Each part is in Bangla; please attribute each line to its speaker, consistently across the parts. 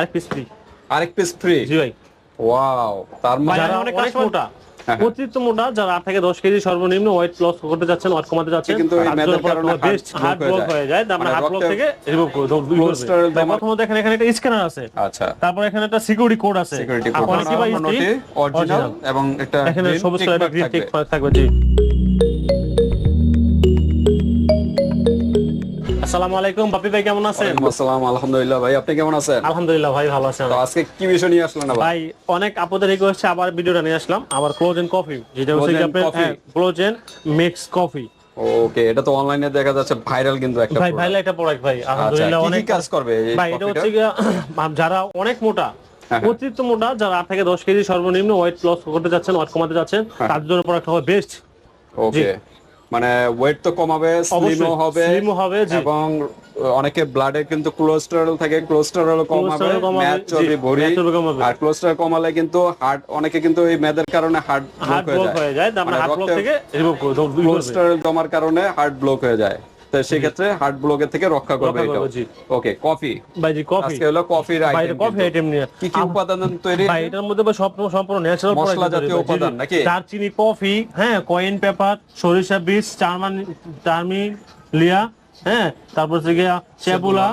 Speaker 1: আরেক পিস ফ্রি
Speaker 2: আরেক পিস ফ্রি
Speaker 1: জি ভাই।
Speaker 2: ওয়াও তার মানে
Speaker 1: অনেক মোটা।
Speaker 2: হ্যাঁ।
Speaker 1: অতিরিক্ত মোটা যারা আট থেকে দশ কেজি সর্বনিম্ন ওয়েট লস করতে যাচ্ছেন ওয়েট কমাতে যাচ্ছেন
Speaker 2: কিন্তু
Speaker 1: হার্ট ব্লক
Speaker 2: হয়ে
Speaker 1: হয়ে যায়। তার মানে
Speaker 2: মানে
Speaker 1: হার্ট ব্লক থেকে রিমুভ করে প্রথমত দেখেন এখানে একটা স্ক্যানার আছে।
Speaker 2: আচ্ছা।
Speaker 1: তারপর এখানে একটা সিকিউরিটি কোড আছে।
Speaker 2: সিকিউরিটি কোড অরিজিনাল এবং একটা
Speaker 1: এখানে সবুজ
Speaker 2: tick
Speaker 1: কালারের গ্রিন
Speaker 2: থাকবে।
Speaker 1: টিক থাকবে জি। আসসালামু আলাইকুম বাপি ভাই কেমন আছেন?
Speaker 2: আসসালাম আলহামদুলিল্লাহ ভাই আপনি কেমন আছেন?
Speaker 1: আলহামদুলিল্লাহ ভাই ভালো আছেন
Speaker 2: আজকে কি বিষয় নিয়ে আসলেন
Speaker 1: ভাই অনেক আপনাদের রিকোয়েস্টে আবার ভিডিওটা নিয়ে আসলাম আবার ক্লোজ এন্ড কফি যেটা হচ্ছে কি
Speaker 2: Close and
Speaker 1: আপনার
Speaker 2: coffee।
Speaker 1: Close and mix coffee
Speaker 2: okay এটা তো অনলাইনে দেখা যাচ্ছে ভাইরাল কিন্তু একটা
Speaker 1: ভাই
Speaker 2: product।
Speaker 1: ভাই একটা প্রোডাক্ট ভাই
Speaker 2: আচ্ছা
Speaker 1: আলহামদুলিল্লাহ অনেক
Speaker 2: কাজ করবে
Speaker 1: ভাই এটা হচ্ছে যারা অনেক মোটা
Speaker 2: হ্যাঁ।
Speaker 1: অতিরিক্ত মোটা যারা আট থেকে দশ কেজি সর্বনিম্ন ওয়েট লস করতে যাচ্ছেন ওয়েট কমাতে যাচ্ছেন
Speaker 2: হ্যাঁ।
Speaker 1: তাদের জন্য প্রোডাক্ট হবে বেস্ট
Speaker 2: ওকে মানে ওয়েট তো কমাবে স্লিমও হবে
Speaker 1: স্লিমও হবে
Speaker 2: এবং অনেকে ব্লাডে কিন্তু কোলেস্টেরল থাকে কোলেস্টেরল কমাবে
Speaker 1: ম্যাচ
Speaker 2: ম্যাদ চর্বি ভরি। আর কোলেস্টেরল কমালে কিন্তু হার্ট অনেকে কিন্তু এই মেদের কারণে হার্ট ব্লক
Speaker 1: হয়ে যায়। মানে হার্ট ব্লক থেকে রিমুভ করে দাও
Speaker 2: কোলেস্টেরল জমার কারণে হার্ট ব্লক হয়ে যায়। তো সেক্ষেত্রে হার্ট ব্লকের থেকে রক্ষা করবে এটা ওকে কফি
Speaker 1: ভাই জি কফি
Speaker 2: আজকে হলো কফির আইটেম
Speaker 1: কফি আইটেম নিয়ে।
Speaker 2: কি কি উপাদান তৈরি?
Speaker 1: ভাই এটার মধ্যে সব সম্পূর্ণ ন্যাচারাল
Speaker 2: মশলা জাতীয় উপাদান নাকি?
Speaker 1: দারচিনি কফি হ্যাঁ কয়েন পেপার সরিষা বীজ চারমান টার্মি লিয়া হ্যাঁ তারপর গিয়া চেবুলা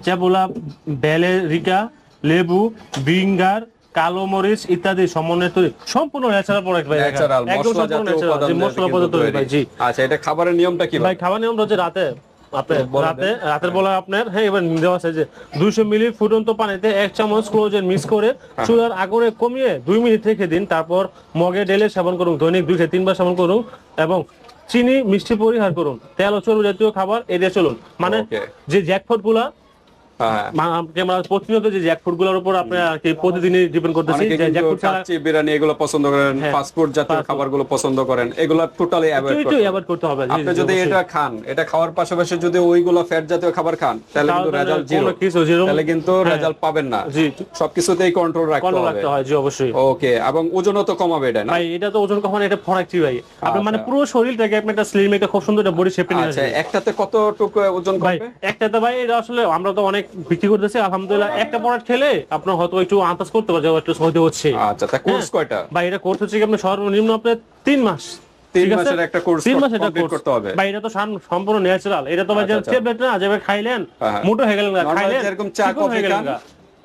Speaker 1: চেবুলা বেলেরিকা লেবু বিঙ্গার কালো মরিচ ইত্যাদি সমন্বয়ে তৈরি। সম্পূর্ণ ন্যাচারাল প্রোডাক্ট ভাই
Speaker 2: ন্যাচারাল
Speaker 1: একদম
Speaker 2: মশলা
Speaker 1: সম্পূর্ণ ন্যাচারাল পদ্ধতি তৈরি ভাই জি।
Speaker 2: আচ্ছা এটা খাবারের নিয়মটা কি
Speaker 1: ভাই খাবার নিয়ম হচ্ছে রাতে রাতে রাতের বেলা আপনার হ্যাঁ এবার দেওয়া আছে যে দুইশো মিলি ফুটন্ত পানিতে এক চামচ ক্লোজেন মিক্স করে
Speaker 2: হ্যাঁ।
Speaker 1: চুলার আগরে কমিয়ে দুই মিনিট রেখে দিন। তারপর মগে ডেলে সেবন করুন দৈনিক দুই থেকে তিনবার সেবন করুন এবং চিনি মিষ্টি পরিহার করুন। তেল ও চর্বি জাতীয় খাবার এড়িয়ে চলুন। মানে যে জ্যাকফ্রুটগুলা
Speaker 2: হ্যাঁ
Speaker 1: আমরা প্রতিনিয়ত যে জ্যাকফ্রুট উপর আপনি প্রতিদিনই ডিপেন্ড করতেছি যে জ্যাকফ্রুট
Speaker 2: কাচ্চি বিরিয়ানি এগুলো পছন্দ করেন। জাতীয় খাবারগুলো পছন্দ করেন এগুলো টোটালি অ্যাভয়েড করতে
Speaker 1: অ্যাভয়েড করতে হবে
Speaker 2: আপনি যদি এটা খান এটা খাওয়ার পাশাপাশি যদি ওইগুলো ফ্যাট জাতীয় খাবার খান তাহলে কিন্তু রেজাল্ট জিরো তাহলে কিন্তু। রেজাল্ট পাবেন না।
Speaker 1: জি।
Speaker 2: সবকিছুতেই কন্ট্রোল রাখতে হবে।
Speaker 1: হয় জি অবশ্যই।
Speaker 2: ওকে এবং ওজনও তো কমাবে এটা না?
Speaker 1: ভাই এটা তো ওজন কখন এটা ভাই। আপনি মানে
Speaker 2: আচ্ছা।
Speaker 1: পুরো শরীরটাকে আপনি একটা স্লিম একটা খুব সুন্দর একটা বডি শেপে নিয়ে
Speaker 2: আচ্ছা একটাতে কতটুকু ওজন
Speaker 1: ভাই
Speaker 2: কমবে?
Speaker 1: একটাতে ভাই এটা আসলে আমরা তো অনেক বিক্রি করতেছে আলহামদুলিল্লাহ। একটা প্রোডাক্ট খেলে আপনার হয়তো একটু আন্দাজ করতে পারছে একটু সহজে হচ্ছে।
Speaker 2: আচ্ছা তা কোর্স কয়টা?
Speaker 1: ভাই এটা কোর্স হচ্ছে কি আপনার সর্বনিম্ন আপনার তিন মাস।
Speaker 2: তিন
Speaker 1: ঠিক
Speaker 2: মাসের একটা কোর্স
Speaker 1: তিন মাসের একটা কোর্স
Speaker 2: করতে হবে।
Speaker 1: ভাই এটা তো সম্পূর্ণ ন্যাচারাল এটা তো ভাই যে
Speaker 2: আচ্ছা, আচ্ছা।
Speaker 1: ট্যাবলেট না যেভাবে খাইলেন
Speaker 2: হ্যাঁ।
Speaker 1: মোটো হয়ে গেলেন খাইলেন
Speaker 2: চা কফি খান।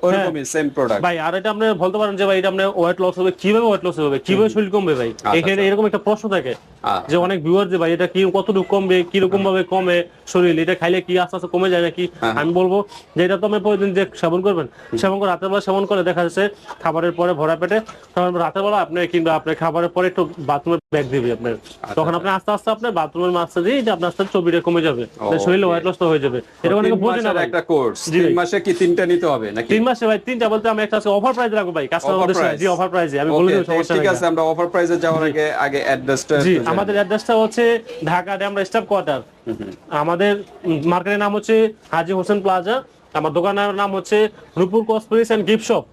Speaker 1: গা।
Speaker 2: ওইরকমই সেম প্রোডাক্ট
Speaker 1: ভাই আর এটা আপনি বলতে পারেন যে ভাই এটা আপনার ওয়েট লস হবে। কীভাবে ওয়েট লস হবে? কীভাবে শরীর কমবে ভাই? এখানে এরকম একটা প্রশ্ন থাকে
Speaker 2: আচ্ছা।
Speaker 1: যে অনেক ভিউয়ার যে ভাই এটা কি কতটুকু কমবে কীরকম ভাবে কমে শরীর? এটা খাইলে কি আস্তে আস্তে কমে যায় নাকি?
Speaker 2: হ্যাঁ।
Speaker 1: আমি বলব যে এটা তো আপনি প্রতিদিন যে সেবন করবেন সেবন করে রাতের বেলা সেবন করে দেখা যাচ্ছে খাবারের পরে ভরা পেটে তখন রাতের বেলা আপনি কিংবা আপনার খাবারের পরে একটু বাথরুমে ব্যাগ দিবে আপনার।
Speaker 2: আচ্ছা,
Speaker 1: তখন আপনি আস্তে আস্তে আপনার বাথরুমের মাছটা দিয়ে যে আপনার আস্তে চর্বিটা কমে যাবে। শরীরে ওয়েট লস তো হয়ে যাবে। এটা অনেকে বোঝে না
Speaker 2: একটা কোর্স তিন মাসে কি তিনটা নিতে হবে নাকি?
Speaker 1: তিন মাসে ভাই তিনটা বলতে আমি একটা অফার প্রাইস রাখব ভাই কাস্টমার
Speaker 2: Offer
Speaker 1: জি অফার প্রাইসে আমি বলে দেব সমস্যা
Speaker 2: ঠিক আছে আমরা অফার প্রাইসে যাওয়ার আগে আগে অ্যাড্রেসটা
Speaker 1: জি আমাদের অ্যাড্রেসটা হচ্ছে ঢাকা ড্যামরা স্টাফ কোয়ার্টার। আমাদের মার্কেটের নাম হচ্ছে হাজি হোসেন প্লাজা আমার দোকানের নাম হচ্ছে রূপুর এন্ড গিফট শপ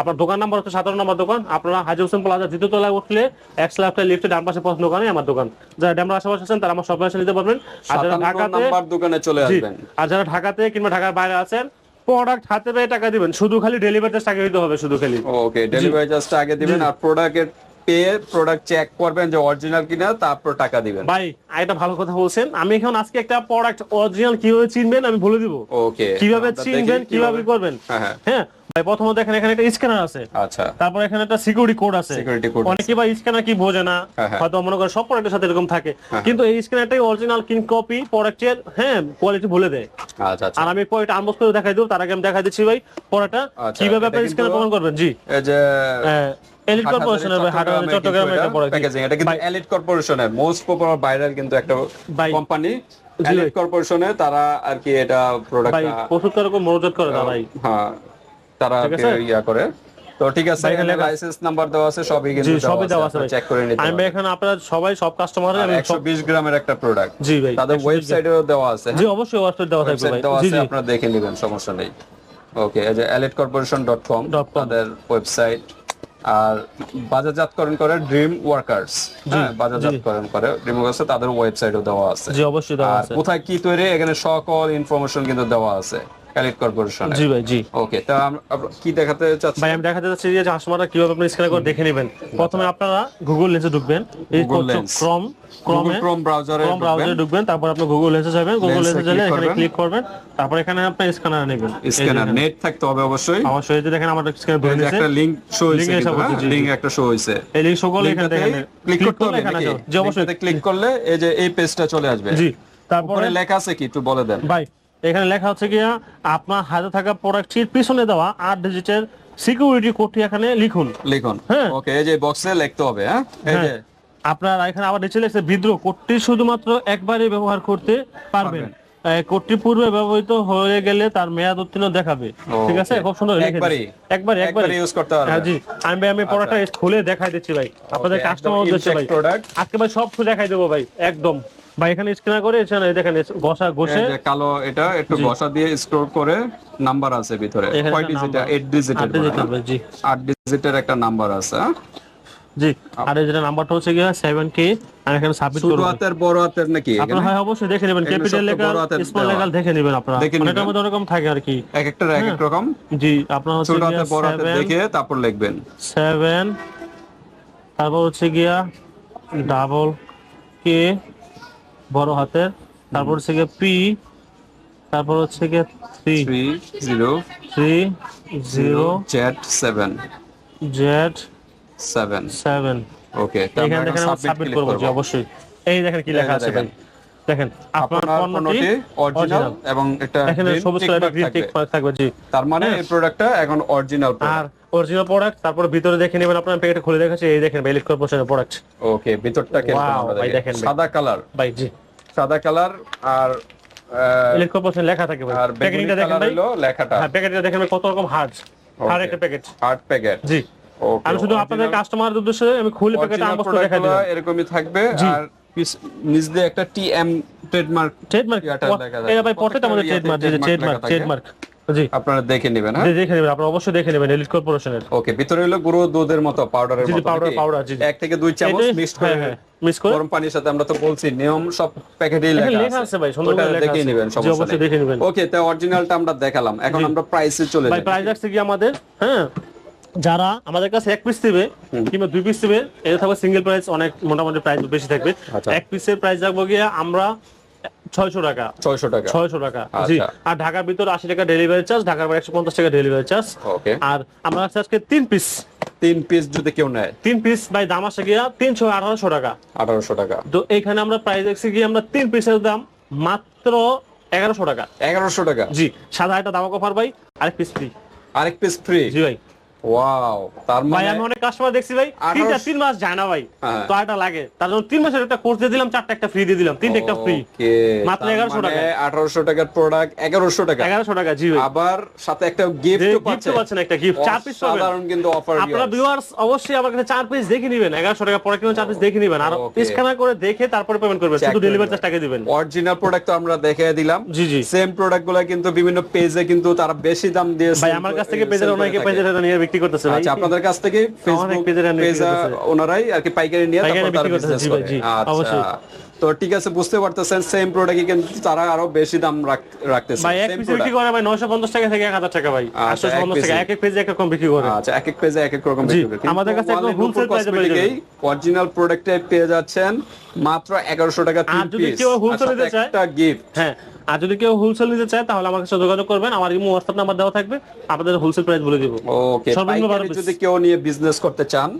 Speaker 1: আপনার দোকান নাম্বার হচ্ছে সতেরো নম্বর দোকান আপনারা হাজি হোসেন প্লাজা দ্বিতীয় তলায় উঠলে এক লাফটা লিফটে ডান পাশে দোকানে আমার দোকান। যারা ড্যামরা আশেপাশে আছেন তারা আমার এসে নিতে পারবেন। আর যারা ঢাকাতে
Speaker 2: দোকানে চলে আসবেন।
Speaker 1: আর যারা ঢাকাতে কিংবা ঢাকার বাইরে আছেন প্রোডাক্ট হাতে পেয়ে টাকা দিবেন। শুধু খালি ডেলিভারি চার্জ আগে দিতে হবে শুধু খালি।
Speaker 2: ওকে ডেলিভারি চার্জটা আগে দিবেন আর প্রোডাক্টের পেয়ে প্রোডাক্ট চেক করবেন যে অরিজিনাল কিনা তারপর টাকা দিবেন।
Speaker 1: ভাই এটা ভালো কথা বলছেন আমি এখন আজকে একটা প্রোডাক্ট অরিজিনাল কীভাবে চিনবেন আমি বলে দিব।
Speaker 2: ওকে
Speaker 1: কীভাবে চিনবেন কীভাবে করবেন।
Speaker 2: হ্যাঁ হ্যাঁ
Speaker 1: হ্যাঁ প্রথমত দেখেন এখানে একটা স্ক্যানার আছে।
Speaker 2: আচ্ছা।
Speaker 1: তারপর এখানে একটা সিকিউরিটি কোড আছে।
Speaker 2: Security code
Speaker 1: অনেকে ভাই স্ক্যানার কি বোঝে না
Speaker 2: হ্যাঁ, হ্যাঁ।
Speaker 1: হয়তো মনে করে সব প্রোডাক্টের সাথে এরকম থাকে। কিন্তু এই স্ক্যানারটাই অরিজিনাল কিং কপি প্রোডাক্টের হ্যাঁ কোয়ালিটি বলে দেয়।
Speaker 2: আচ্ছা আচ্ছা।
Speaker 1: আর আমি প্রোডাক্ট আনবক্স করে দেখাই দেবো তার আগে আমি দেখাই দিচ্ছি ভাই প্রোডাক্টটা
Speaker 2: আচ্ছা,
Speaker 1: কীভাবে আপনি স্ক্যানার প্রমাণ করবেন? জি।
Speaker 2: এই যে
Speaker 1: এলিট কর্পোরেশনের ভাই হাটাহাটি চট্টগ্রামের একটা প্রোডাক্ট
Speaker 2: প্যাকেজিং এটা কিন্তু এলিট কর্পোরেশনের মোস্ট পপুলার ভাইরাল কিন্তু একটা। কোম্পানি
Speaker 1: জি।
Speaker 2: এলিট কর্পোরেশনে তারা আর কি এটা
Speaker 1: করে মনোযোগ করে না ভাই।
Speaker 2: হ্যাঁ। তারা? ইয়া করে? তো ঠিক আছে এখানে লাইসেন্স নাম্বার দেওয়া আছে সবই কিন্তু
Speaker 1: সবই দেওয়া আছে।
Speaker 2: চেক করে নিতে
Speaker 1: আমি এখানে আপনারা সবাই সব কাস্টমার আমি
Speaker 2: 120 গ্রামের একটা প্রোডাক্ট
Speaker 1: জি ভাই
Speaker 2: তাদের ওয়েবসাইটেও দেওয়া আছে
Speaker 1: জি অবশ্যই ওয়েবসাইট দেওয়া থাকবে ভাই। জি জি।
Speaker 2: আপনারা দেখে নেবেন সমস্যা নেই। ওকে এই যে elitecorporation.com
Speaker 1: Dot com।
Speaker 2: তাদের ওয়েবসাইট আর বাজারজাতকরণ করে ড্রিম ওয়ার্কার্স হ্যাঁ বাজারজাতকরণ করে ড্রিম ওয়ার্কার্স তাদের ওয়েবসাইটও দেওয়া আছে।
Speaker 1: জি অবশ্যই দেওয়া আছে।
Speaker 2: কোথায় কি তৈরি এখানে সকল ইনফরমেশন কিন্তু দেওয়া আছে। কালেক্ট কর্পোরেশন
Speaker 1: জি ভাই জি।
Speaker 2: ওকে তা কি দেখাতে চাচ্ছেন?
Speaker 1: ভাই আমি দেখাতে যাচ্ছি যে কাস্টমাররা কীভাবে আপনি স্ক্যান করে দেখে নেবেন। প্রথমে আপনারা গুগল লেন্সে ঢুকবেন। এই
Speaker 2: Google Lens।
Speaker 1: ক্রম ক্রমে
Speaker 2: ক্রোম ব্রাউজারে
Speaker 1: ক্রম ব্রাউজারে ঢুকবেন। তারপর আপনি গুগল লেন্সে যাবেন। গুগল লেন্সে গেলে এখানে ক্লিক করবেন। তারপর এখানে আপনি স্ক্যানার নেবেন।
Speaker 2: স্ক্যানার নেট থাকতে হবে অবশ্যই।
Speaker 1: অবশ্যই যে দেখেন আমার স্ক্যানার ধরে
Speaker 2: এই
Speaker 1: নিয়েছে।
Speaker 2: একটা লিংক শো হইছে লিংক একটা শো হইছে
Speaker 1: এই লিঙ্ক সকল এখানে দেখেন।
Speaker 2: ক্লিক করতে হবে
Speaker 1: এখানে। জি অবশ্যই।
Speaker 2: ক্লিক করলে এই যে এই পেজটা চলে আসবে।
Speaker 1: জি তারপরে
Speaker 2: লেখা আছে কি? একটু বলে দেন।
Speaker 1: ভাই এখানে লেখা হচ্ছে কি আপনার হাতে থাকা প্রোডাক্টটির পিছনে দেওয়া আট ডিজিটের সিকিউরিটি কোডটি এখানে লিখুন।
Speaker 2: লিখুন।
Speaker 1: হ্যাঁ।
Speaker 2: ওকে এই যে বক্সে লিখতে হবে হ্যাঁ? এই যে।
Speaker 1: হ্যাঁ। আপনার এখানে আবার নিচে লেখছে বিদ্রোহ। কোডটি শুধুমাত্র একবারই ব্যবহার করতে পারবেন। কোডটি পূর্বে ব্যবহৃত হয়ে গেলে তার মেয়াদ উত্তীর্ণ দেখাবে। ঠিক আছে? খুব সুন্দর
Speaker 2: একবারই?
Speaker 1: একবারই একবারই।
Speaker 2: use করতে পারবেন?
Speaker 1: হ্যাঁ জি। আমি ভাই আমি প্রোডাক্টটা খুলে দেখাই দিচ্ছি ভাই। আপনাদের কাস্টমার উদ্দেশ্যে ভাই। আজকে ভাই সব খুলে দেখাই দেবো ভাই। একদম। ভাই এখানে স্ক্যানার করে এখানে দেখেন ঘষা ঘষে।
Speaker 2: কালো এটা একটু ঘষা দিয়ে স্টোর করে নাম্বার আছে ভিতরে। কয়
Speaker 1: একটা number।
Speaker 2: 8 ডিজিটের
Speaker 1: ডিজিট জি।
Speaker 2: ডিজিটের একটা নাম্বার আছে হ্যাঁ?
Speaker 1: জি আর যেটা নাম্বারটা হচ্ছে গিয়ে সেভেন কে আমি এখানে সাবমিট
Speaker 2: ছোট হাতের বড় হাতের নাকি
Speaker 1: আপনারা? হয় অবশ্যই দেখে নেবেন। ক্যাপিটাল লেখা স্মল লেখা দেখে নেবেন আপনারা।
Speaker 2: দেখে
Speaker 1: মানে মধ্যে থাকে আর কি?
Speaker 2: এক একটার এক এক রকম।
Speaker 1: জি আপনার হচ্ছে
Speaker 2: ছোট হাতের বড় হাতের দেখে তারপর লিখবেন।
Speaker 1: সেভেন তারপর হচ্ছে গিয়া ডাবল কে বড় হাতের। তারপর হচ্ছে গিয়া পি তারপর হচ্ছে গিয়া three.
Speaker 2: 3 0
Speaker 1: three zero.
Speaker 2: Z seven.
Speaker 1: Z
Speaker 2: 7
Speaker 1: seven.
Speaker 2: Okay
Speaker 1: এখানে দেখেন আমরা সাবমিট করব জি অবশ্যই। এই দেখেন কি লেখা আছে
Speaker 2: দেখেন।
Speaker 1: ভাই। দেখেন আপনার পণ্যটি
Speaker 2: অরিজিনাল এবং একটা
Speaker 1: এখানে সবুজ কালারের গ্রিন
Speaker 2: থাকবে।
Speaker 1: টিক থাকবে। জি।
Speaker 2: তার মানে এই প্রোডাক্টটা এখন অরিজিনাল
Speaker 1: আর অরিজিনাল প্রোডাক্ট তারপর ভিতরে দেখে নেবেন আপনার প্যাকেটে খুলে দেখাচ্ছে এই দেখেন বেলিট কর্পোরেশনের প্রোডাক্ট
Speaker 2: ওকে ভিতরটা কেমন
Speaker 1: ভাই দেখেন
Speaker 2: সাদা কালার
Speaker 1: ভাই জি।
Speaker 2: সাদা কালার আর
Speaker 1: বেলিট কর্পোরেশন লেখা থাকে ভাই।
Speaker 2: আর
Speaker 1: প্যাকেটিংটা দেখেন ভাই।
Speaker 2: লেখাটা।
Speaker 1: হ্যাঁ প্যাকেটটা দেখেন কত রকম হার্ড হার্ড একটা packet
Speaker 2: hard packet
Speaker 1: ji.
Speaker 2: Okay
Speaker 1: আমি শুধু আপনাদের কাস্টমারদের উদ্দেশ্যে আমি খুলে প্যাকেটে আনবক্স করে দেখা দিলাম।
Speaker 2: এরকমই থাকবে। আর নিচ দিয়ে একটা টিএম ট্রেডমার্ক
Speaker 1: ট্রেডমার্ক। এটা ভাই পকেট আমাদের ট্রেডমার্ক ট্রেডমার্ক ট্রেডমার্ক জি।
Speaker 2: আপনারা দেখে নেবেন হ্যাঁ?
Speaker 1: দেখে নেবেন। আপনারা অবশ্যই দেখে নেবেন এলিট কর্পোরেশনের
Speaker 2: ওকে ভিতরে হলো গুঁড়ো দুধের মতো পাউডারের মতো নাকি?
Speaker 1: powder, জি।
Speaker 2: এক থেকে দুই চামচ মিক্সড করে
Speaker 1: হ্যাঁ, হ্যাঁ, করে-
Speaker 2: গরম পানির সাথে আমরা তো বলছি নিয়ম সব প্যাকেটেই লেখা
Speaker 1: আছে। ভাই, সুন্দর করে আছে।
Speaker 2: নেবেন সমস্যা
Speaker 1: অবশ্যই দেখে নেবেন।
Speaker 2: ওকে তো অরিজিনালটা আমরা দেখালাম। এখন আমরা প্রাইসে চলে
Speaker 1: ভাই প্রাইস রাখছে কি আমাদের? হ্যাঁ যারা আমাদের কাছে এক পিস দিবে কিংবা দুই পিস দিবে এটা থাকবে সিঙ্গেল প্রাইস অনেক মোটামুটি প্রাইস বেশি থাকবে।
Speaker 2: আচ্ছা।
Speaker 1: এক পিসের প্রাইস রাখব গিয়ে আমরা ছয়শো টাকা।
Speaker 2: ছয়শো টাকা।
Speaker 1: ছয়শো টাকা। জি।
Speaker 2: আচ্ছা।
Speaker 1: আর ঢাকার ভিতরে আশি টাকা ডেলিভারি চার্জ ঢাকার বাইরে একশো পঞ্চাশ টাকা ডেলিভারি চার্জ
Speaker 2: ওকে
Speaker 1: আর আমরা রাখছি আজকে তিন পিস
Speaker 2: তিন পিস যদি কেউ নেয়।
Speaker 1: তিন পিস বাই দাম আসে গিয়া তিনশো আঠারোশো টাকা।
Speaker 2: আঠারোশো টাকা।
Speaker 1: তো এখানে আমরা প্রাইস রাখছি গিয়ে আমরা তিন পিসের দাম মাত্র এগারোশো টাকা।
Speaker 2: এগারোশো টাকা।
Speaker 1: জি। সাদা একটা দাম অফার ভাই আরেক পিস ফ্রি
Speaker 2: আরেক পিস ফ্রি
Speaker 1: জি ভাই।
Speaker 2: ওয়াও তার মানে
Speaker 1: আমি অনেক কাস্টমার দেখছি ভাই
Speaker 2: আঠারোশো-
Speaker 1: তিনটা তিন মাস যায় না ভাই
Speaker 2: হ্যাঁ।
Speaker 1: তো একটা লাগে। তার জন্য তিন মাসের একটা কোর্স দিয়ে দিলাম চারটা একটা ফ্রি দিয়ে দিলাম তিনটা একটা ফ্রি মাত্র 1100 টাকা।
Speaker 2: আঠারোশো টাকার প্রোডাক্ট এগারোশো টাকা।
Speaker 1: এগারোশো টাকা জি ভাই।
Speaker 2: আবার সাথে একটা গিফট
Speaker 1: গিফট পাচ্ছেন। একটা গিফট চার পিস পাবেন।
Speaker 2: সাধারণ কিন্তু অফার
Speaker 1: আপনারা ভিউয়ার্স অবশ্যই আমার কাছে চার পিস দেখে নেবেন এগারোশো টাকা পরে কিনে চার পিস দেখে নেবেন। আর. স্ক্যানার করে দেখে তারপরে পেমেন্ট করবেন শুধু ডেলিভারি। চার্জ টাকা দিবেন।
Speaker 2: অরিজিনাল প্রোডাক্ট তো আমরা দেখিয়ে দিলাম।
Speaker 1: জি, জি।
Speaker 2: সেম প্রোডাক্টগুলো কিন্তু বিভিন্ন পেজে কিন্তু তারা বেশি দাম দিয়ে
Speaker 1: ভাই আমার কাছ থেকে পেজের অনেকে পেজের নিয়ে বিক্রি করতেছে
Speaker 2: আচ্ছা আপনাদের কাছ থেকে ফেসবুক
Speaker 1: পেজের
Speaker 2: পেজ ওনারাই আর কি পাইকারি নিয়ে তারপর তারা বিজনেস করে। আচ্ছা। তো ঠিক আছে বুঝতে পারতেছেন সেম প্রোডাক্টই কিন্তু তারা আরও বেশি দাম রাখতেছে।
Speaker 1: ভাই এক পিস বিক্রি করে ভাই নয়শো পঞ্চাশ টাকা থেকে এক হাজার টাকা ভাই।
Speaker 2: আচ্ছা,
Speaker 1: আটশো
Speaker 2: এক
Speaker 1: পঞ্চাশ টাকা এক এক পেজে এক রকম বিক্রি করে।
Speaker 2: আচ্ছা এক এক পেজে এক এক রকম বিক্রি করে।
Speaker 1: আমাদের কাছে একদম wholesale
Speaker 2: নূপুর
Speaker 1: পেয়ে
Speaker 2: cosmetic-এই অরিজিনাল প্রোডাক্টে পেয়ে যাচ্ছেন মাত্র এগারোশো টাকা তিন
Speaker 1: আর যদি কেউ wholesale নিতে চায়-
Speaker 2: একটা গিফট
Speaker 1: হ্যাঁ। আর যদি কেউ হোলসেল নিতে চায় তাহলে আমার কাছে যোগাযোগ করবেন। আমার ইমো হোয়াটসঅ্যাপ নাম্বার দেওয়া থাকবে। আপনাদের হোলসেল প্রাইস বলে দিব।
Speaker 2: ওকে পাইকারি যদি কেউ নিয়ে বিজনেস করতে চান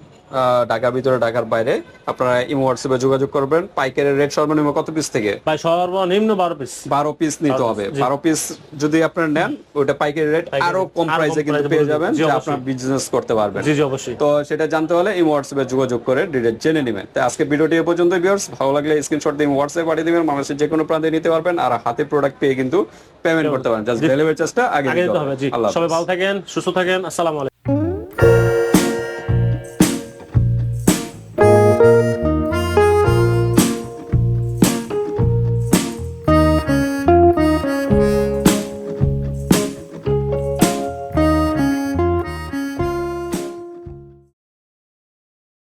Speaker 2: ঢাকার ভিতরে ঢাকার বাইরে আপনারা ইমো হোয়াটসঅ্যাপে যোগাযোগ করবেন। পাইকারের রেট সর্বনিম্ন কত পিস থেকে?
Speaker 1: ভাই সর্বনিম্ন বারো পিস
Speaker 2: বারো পিস নিতে হবে।
Speaker 1: জি।
Speaker 2: বারো পিস যদি আপনারা নেন ওটা পাইকারি রেট আরও কম প্রাইসে কিন্তু পেয়ে যাবেন যে আপনারা বিজনেস করতে পারবেন।
Speaker 1: জি জি অবশ্যই।
Speaker 2: তো সেটা জানতে হলে ইমো হোয়াটসঅ্যাপে যোগাযোগ করে ডিটেল জেনে নেবেন। তো আজকে ভিডিওটি এ পর্যন্ত ভিউয়ার্স ভালো লাগলে স্ক্রিনশট দিয়ে হোয়াটসঅ্যাপে পাঠিয়ে দিবেন। মানুষের যে কোনো প্রান্তে নিতে পারবেন। আর হাতে প্রোডাক্ট পেয়ে কিন্তু পেমেন্ট করতে পারেন। জাস্ট ডেলিভারি চার্জটা আগে দিতে
Speaker 1: হবে। জি। সবাই ভালো থাকেন সুস্থ থাকেন আসসালামু আলাইকুম।